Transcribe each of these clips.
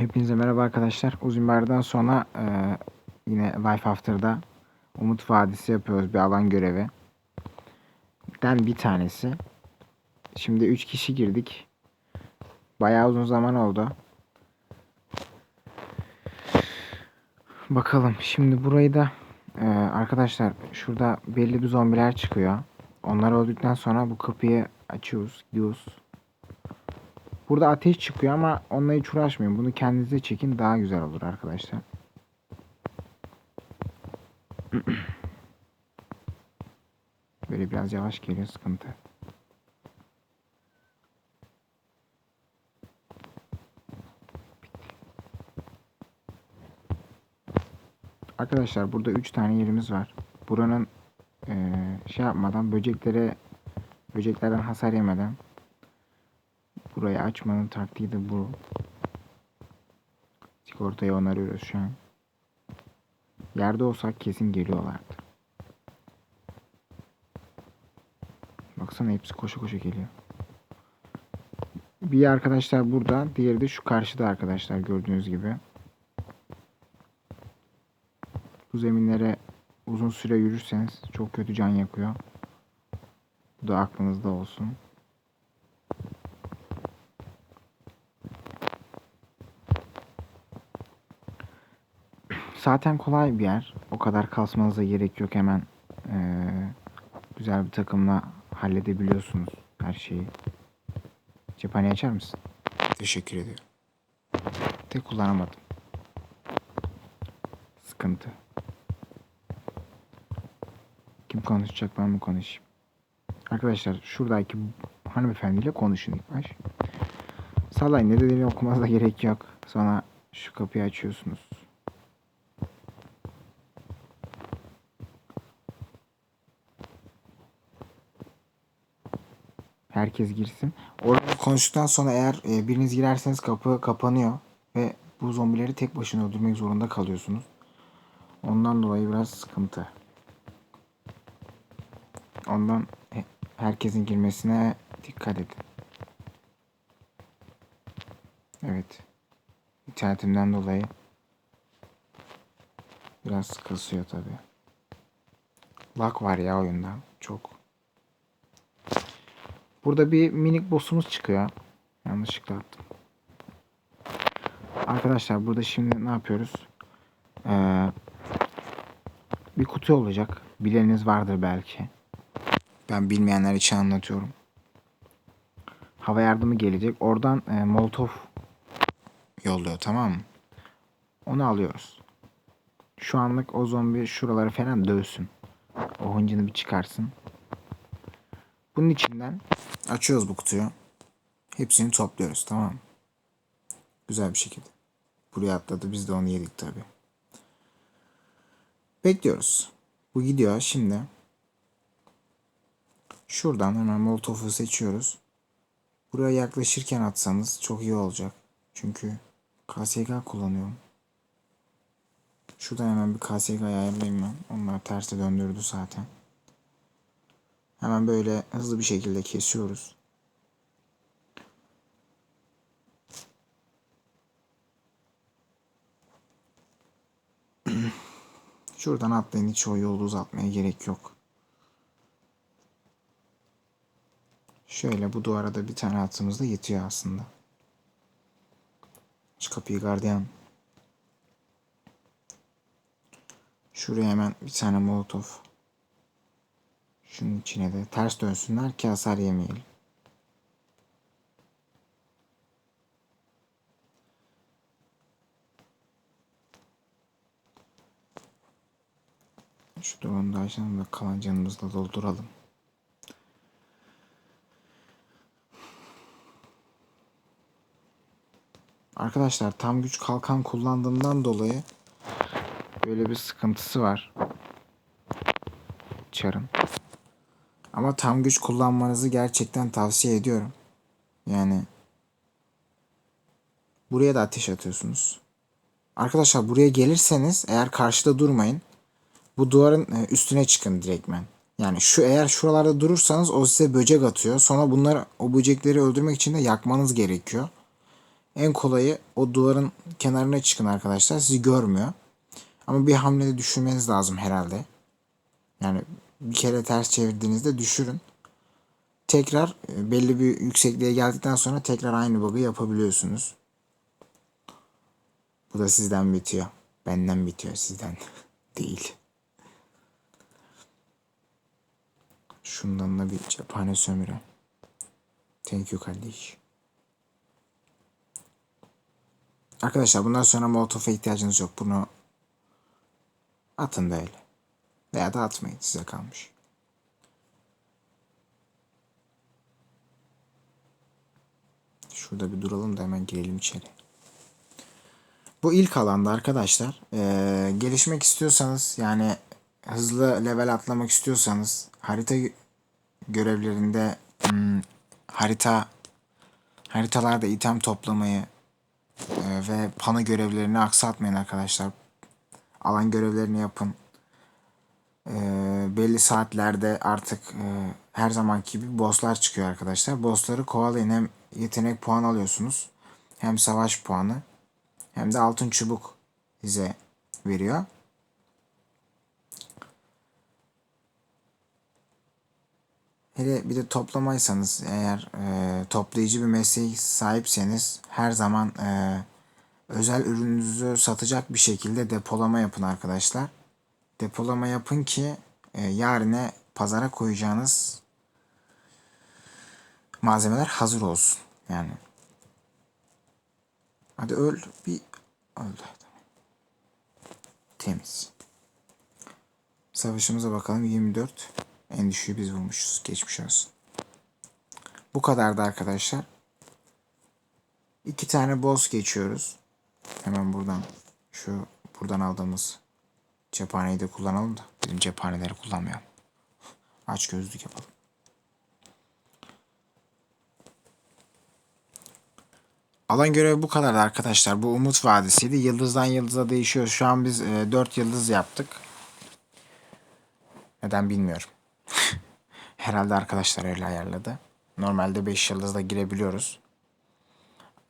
Hepinize merhaba arkadaşlar. Uzun bir sonra e, yine Life After'da Umut Vadisi yapıyoruz bir alan görevi. Den bir tanesi. Şimdi 3 kişi girdik. Bayağı uzun zaman oldu. Bakalım şimdi burayı da e, arkadaşlar şurada belli bir zombiler çıkıyor. Onlar öldükten sonra bu kapıyı açıyoruz, gidiyoruz. Burada ateş çıkıyor ama onunla hiç uğraşmayın. Bunu kendinize çekin daha güzel olur arkadaşlar. Böyle biraz yavaş geliyor sıkıntı. Arkadaşlar burada 3 tane yerimiz var. Buranın eee, şey yapmadan böceklere böceklerden hasar yemeden Burayı açmanın taktiği de bu. Sigortayı onarıyoruz şu an. Yerde olsak kesin geliyorlardı. Baksana hepsi koşu koşu geliyor. Bir arkadaşlar burada, diğeri de şu karşıda arkadaşlar gördüğünüz gibi. Bu zeminlere uzun süre yürürseniz çok kötü can yakıyor. Bu da aklınızda olsun. Zaten kolay bir yer. O kadar kasmanıza gerek yok hemen. eee, güzel bir takımla halledebiliyorsunuz her şeyi. Cephane açar mısın? Teşekkür ediyorum. Tek kullanamadım. Sıkıntı. Kim konuşacak ben mi konuşayım? Arkadaşlar şuradaki hanımefendiyle konuşun ilk baş. Sallayın ne dediğini okumanıza gerek yok. Sonra şu kapıyı açıyorsunuz. Herkes girsin. Orada konuştuktan sonra eğer e, biriniz girerseniz kapı kapanıyor ve bu zombileri tek başına öldürmek zorunda kalıyorsunuz. Ondan dolayı biraz sıkıntı. Ondan he- herkesin girmesine dikkat edin. Evet. İnternetimden dolayı biraz kasıyor tabi. Lag var ya oyunda. Çok. Burada bir minik boss'umuz çıkıyor. Yanlışlıkla attım. Arkadaşlar burada şimdi ne yapıyoruz? Ee, bir kutu olacak. Bileniniz vardır belki. Ben bilmeyenler için anlatıyorum. Hava yardımı gelecek. Oradan e, Molotov yolluyor tamam mı? Onu alıyoruz. Şu anlık o zombi şuraları falan dövsün. O hıncını bir çıkarsın. Bunun içinden açıyoruz bu kutuyu. Hepsini topluyoruz tamam? Güzel bir şekilde. Buraya atladı biz de onu yedik tabi. Bekliyoruz. Bu gidiyor şimdi. Şuradan hemen molotofu seçiyoruz. Buraya yaklaşırken atsanız çok iyi olacak. Çünkü KSK kullanıyorum. Şuradan hemen bir KSK ayarlayayım ben. Onlar terse döndürdü zaten. Hemen böyle hızlı bir şekilde kesiyoruz. Şuradan atlayın hiç o yolu uzatmaya gerek yok. Şöyle bu duvara da bir tane attığımızda yetiyor aslında. Şu kapıyı gardiyan. Şuraya hemen bir tane molotof. Şunun içine de ters dönsünler ki hasar yemeyelim. Şu duvarın da açalım da kalan canımızla dolduralım. Arkadaşlar tam güç kalkan kullandığımdan dolayı böyle bir sıkıntısı var. Çarın. Ama tam güç kullanmanızı gerçekten tavsiye ediyorum. Yani buraya da ateş atıyorsunuz. Arkadaşlar buraya gelirseniz eğer karşıda durmayın. Bu duvarın e, üstüne çıkın direktmen. Yani şu eğer şuralarda durursanız o size böcek atıyor. Sonra bunları o böcekleri öldürmek için de yakmanız gerekiyor. En kolayı o duvarın kenarına çıkın arkadaşlar. Sizi görmüyor. Ama bir hamlede düşürmeniz lazım herhalde. Yani bir kere ters çevirdiğinizde düşürün. Tekrar e, belli bir yüksekliğe geldikten sonra tekrar aynı bug'ı yapabiliyorsunuz. Bu da sizden bitiyor. Benden bitiyor sizden değil. Şundan da bir cephane sömürü. Thank you kardeş. Arkadaşlar bundan sonra molotof'a ihtiyacınız yok. Bunu atın da öyle. Veya da atmayın size kalmış. Şurada bir duralım da hemen girelim içeri. Bu ilk alanda arkadaşlar eee, gelişmek istiyorsanız yani hızlı level atlamak istiyorsanız harita gö- görevlerinde hmm, harita haritalarda item toplamayı eee, ve pano görevlerini aksatmayın arkadaşlar. Alan görevlerini yapın. Eee, belli saatlerde artık eee, her zamanki gibi bosslar çıkıyor arkadaşlar. Bossları kovalayın hem yetenek puanı alıyorsunuz hem savaş puanı hem de altın çubuk size veriyor. Hele bir de toplamaysanız eğer e, toplayıcı bir mesleğe sahipseniz her zaman e, özel ürününüzü satacak bir şekilde depolama yapın arkadaşlar. Depolama yapın ki e, yarine pazara koyacağınız malzemeler hazır olsun. Yani Hadi öl. Bir öldü. Temiz. Savaşımıza bakalım. 24. En düşüğü biz vurmuşuz. Geçmiş olsun. Bu kadardı arkadaşlar. İki tane boss geçiyoruz. Hemen buradan şu buradan aldığımız cephaneyi de kullanalım da bizim cephaneleri kullanmayalım. Aç gözlük yapalım. Alan görevi bu kadardı arkadaşlar. Bu Umut Vadisi'ydi. Yıldızdan yıldıza değişiyor. Şu an biz e, 4 yıldız yaptık. Neden bilmiyorum. Herhalde arkadaşlar öyle ayarladı. Normalde 5 yıldızla girebiliyoruz.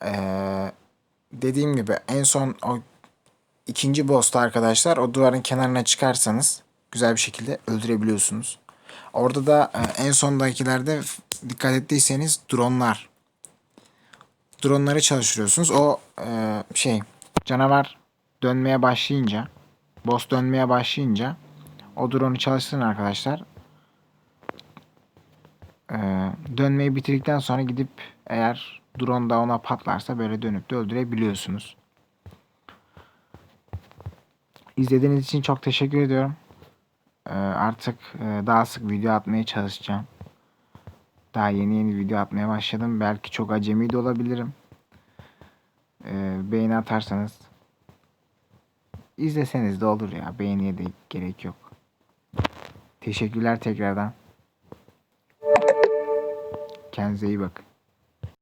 Ee, dediğim gibi en son o ikinci boss'ta arkadaşlar o duvarın kenarına çıkarsanız güzel bir şekilde öldürebiliyorsunuz. Orada da e, en sondakilerde dikkat ettiyseniz dronlar dronları çalıştırıyorsunuz. O e, şey canavar dönmeye başlayınca boss dönmeye başlayınca o drone'u çalıştırın arkadaşlar. E, dönmeyi bitirdikten sonra gidip eğer drone da ona patlarsa böyle dönüp de öldürebiliyorsunuz. İzlediğiniz için çok teşekkür ediyorum. E, artık e, daha sık video atmaya çalışacağım. Daha yeni yeni video atmaya başladım. Belki çok acemi de olabilirim. Ee, beğeni atarsanız izleseniz de olur ya. Beğeniye de gerek yok. Teşekkürler tekrardan. Kendinize iyi bakın.